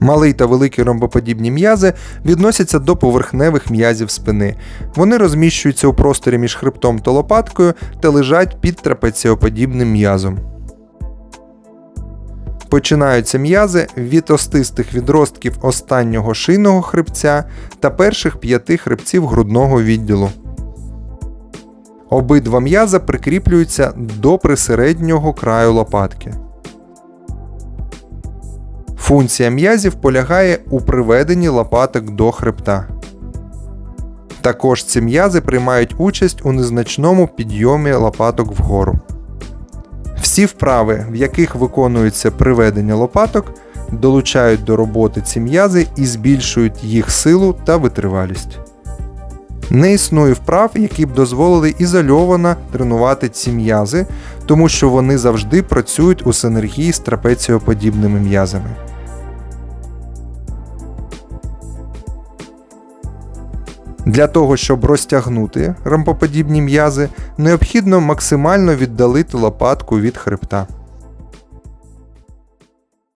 Малий та великий ромбоподібні м'язи відносяться до поверхневих м'язів спини. Вони розміщуються у просторі між хребтом та лопаткою та лежать під трапеціоподібним м'язом. Починаються м'язи від остистих відростків останнього шийного хребця та перших п'яти хребців грудного відділу. Обидва м'яза прикріплюються до присереднього краю лопатки. Функція м'язів полягає у приведенні лопаток до хребта. Також ці м'язи приймають участь у незначному підйомі лопаток вгору. Всі вправи, в яких виконується приведення лопаток, долучають до роботи ці м'язи і збільшують їх силу та витривалість. Не існує вправ, які б дозволили ізольовано тренувати ці м'язи, тому що вони завжди працюють у синергії з трапеціоподібними м'язами. Для того, щоб розтягнути рампоподібні м'язи, необхідно максимально віддалити лопатку від хребта.